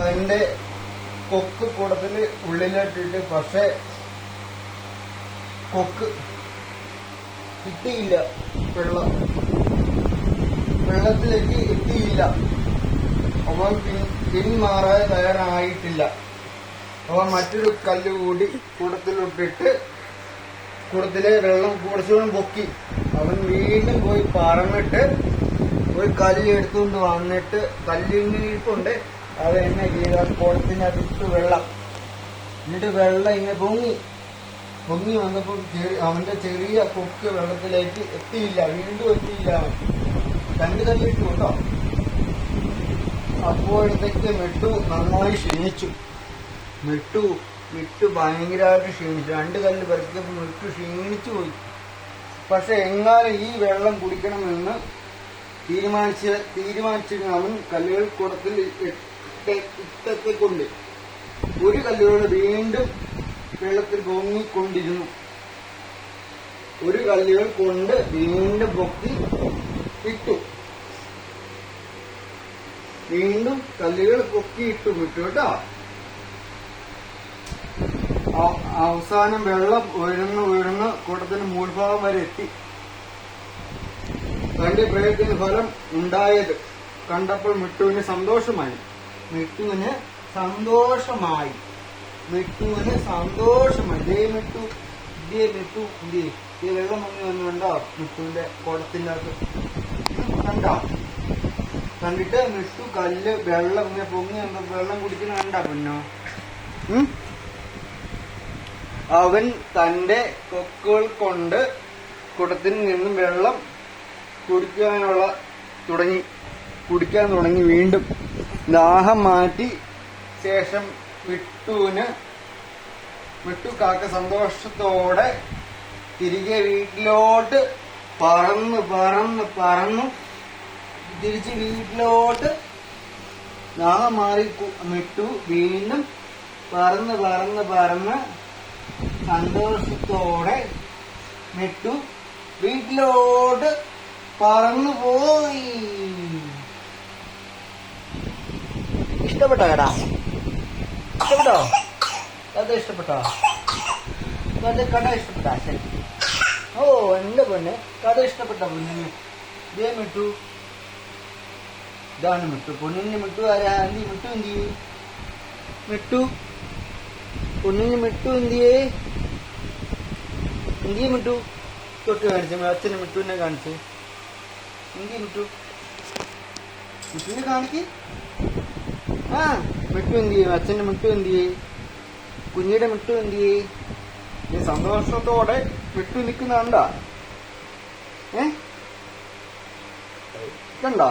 തന്റെ കൊക്ക് കൂടത്തിൽ ഉള്ളിലിട്ടിട്ട് പക്ഷെ കൊക്ക് കിട്ടിയില്ല വെള്ളം. വെള്ളത്തിലേക്ക് എത്തിയില്ല. അവൻ പിന്മാറാൻ തയ്യാറായിട്ടില്ല. അവൻ മറ്റൊരു കല്ല് കൂടി കൂടത്തിലിട്ടിട്ട് കൂടത്തിലെ വെള്ളം കുറച്ചുകൂടെ പൊക്കി. അവൻ വീണ്ടും പോയി പറന്നിട്ട് ഒരു കല്ല് എടുത്തുകൊണ്ട് വന്നിട്ട് കല്ലിന് അത് എന്നെ ചെയ്ത. കുളത്തിനകത്ത് വെള്ളം. എന്നിട്ട് വെള്ളം ഇങ്ങനെ പൊങ്ങി. പൊങ്ങി വന്നപ്പോൾ അവന്റെ ചെറിയ കൊക്ക് വെള്ളത്തിലേക്ക് എത്തിയില്ല. വീണ്ടും എത്തിയില്ല അവൻ. രണ്ട് കല്ലിട്ടു കേട്ടോ. അപ്പോഴത്തേക്ക് മെട്ടു നന്നായി ക്ഷീണിച്ചു. മെട്ടു മെട്ടു ഭയങ്കരമായിട്ട് ക്ഷീണിച്ചു. രണ്ട് കല്ല് പറിച്ചപ്പോൾ മെട്ടു ക്ഷീണിച്ചു പോയി. പക്ഷെ എങ്ങാനും ഈ വെള്ളം കുടിക്കണമെന്ന് തീരുമാനിച്ച് തീരുമാനിച്ചിരുന്ന അവൻ കല്ലുകൾ കുടത്തിൽ ഇട്ടത്തെ കൊണ്ട് ഒരു കല്ലുകൾ വീണ്ടും വെള്ളത്തിൽ പൊങ്ങിക്കൊണ്ടിരുന്നു. ഒരു കല്ലുകൾ കൊണ്ട് വീണ്ടും പൊക്കി ഇട്ടു. വീണ്ടും കല്ലുകൾ പൊക്കി ഇട്ടു വിട്ടു കേട്ടോ. അവസാനം വെള്ളം ഉയർന്ന് ഉയർന്ന് കൂട്ടത്തിന് മൂൽഭാഗം വരെ എത്തി. തന്റെ പ്രയത്തിന് ഫലം ഉണ്ടായത് കണ്ടപ്പോൾ മിട്ടുവിന് സന്തോഷമായി. മിട്ടുവിന് സന്തോഷമായി. മിട്ടുവിന് സന്തോഷമായി. ദേ മിട്ടു ഇതേ മിട്ടു ഇതേ ഈ വെള്ളം മുങ്ങി വന്നുണ്ടോ മിട്ടുവിന്റെ കുളത്തിന്റെ അകത്ത് കണ്ടോ? കണ്ടിട്ട് മിട്ടു കല്ല് വെള്ളം ഇങ്ങനെ പൊങ്ങി വെള്ളം കുടിക്കുന്ന കണ്ടാ പിന്നോ? അവൻ തന്റെ കൊക്കുകൾ കൊണ്ട് കുടത്തിൽ നിന്നും വെള്ളം കുടിക്കാനുള്ള തുടങ്ങി. കുടിക്കാൻ തുടങ്ങി വീണ്ടും. ദാഹം മാറ്റി ശേഷം വിട്ടുവിന് വിട്ടു കാക്ക സന്തോഷത്തോടെ തിരികെ വീട്ടിലോട്ട് പറന്ന് പറന്ന് പറന്നു തിരിച്ച് വീട്ടിലോട്ട് ദാഹം മാറി വിട്ടു. വീണ്ടും പറന്ന് പറന്ന് പറന്ന് സന്തോഷത്തോടെ വിട്ടു. വീട്ടിലോട്ട് പറന്നു പോയി. ഇഷ്ടപ്പെട്ടോ കേടാ ഇഷ്ടപ്പെട്ടോ? കഥ ഇഷ്ടപ്പെട്ടോ? കഥ കട ഇഷ്ടപ്പെട്ടാ? ശരി. ഓ എന്റെ പൊന്നെ. കഥ ഇഷ്ടപ്പെട്ട പൊന്നിന്? ഇതേ മിട്ടു. ഇതാണ് മിട്ടു. പൊന്നിന് മിട്ടു ആരാ? എന്തി മിട്ടു എന്തി മിട്ടു. പൊന്നിന് മിട്ടു എന്തിയേ? എന്തിയെ മിട്ടു? തൊട്ട് കാണിച്ചു അച്ഛന് മിട്ടുവിനെ കാണിച്ചു. എന്തി മിട്ടു? മിട്ടുവിനെ കാണിക്ക്. ആ മിട്ടു എന്തിയെ അച്ഛന്റെ മിട്ടു എന്തിയെ കുഞ്ഞിയുടെ മിട്ടു എന്തിയെ നീ സന്തോഷത്തോടെ മിട്ടു നിൽക്കുന്നുണ്ടാ ഏ? കണ്ടോ?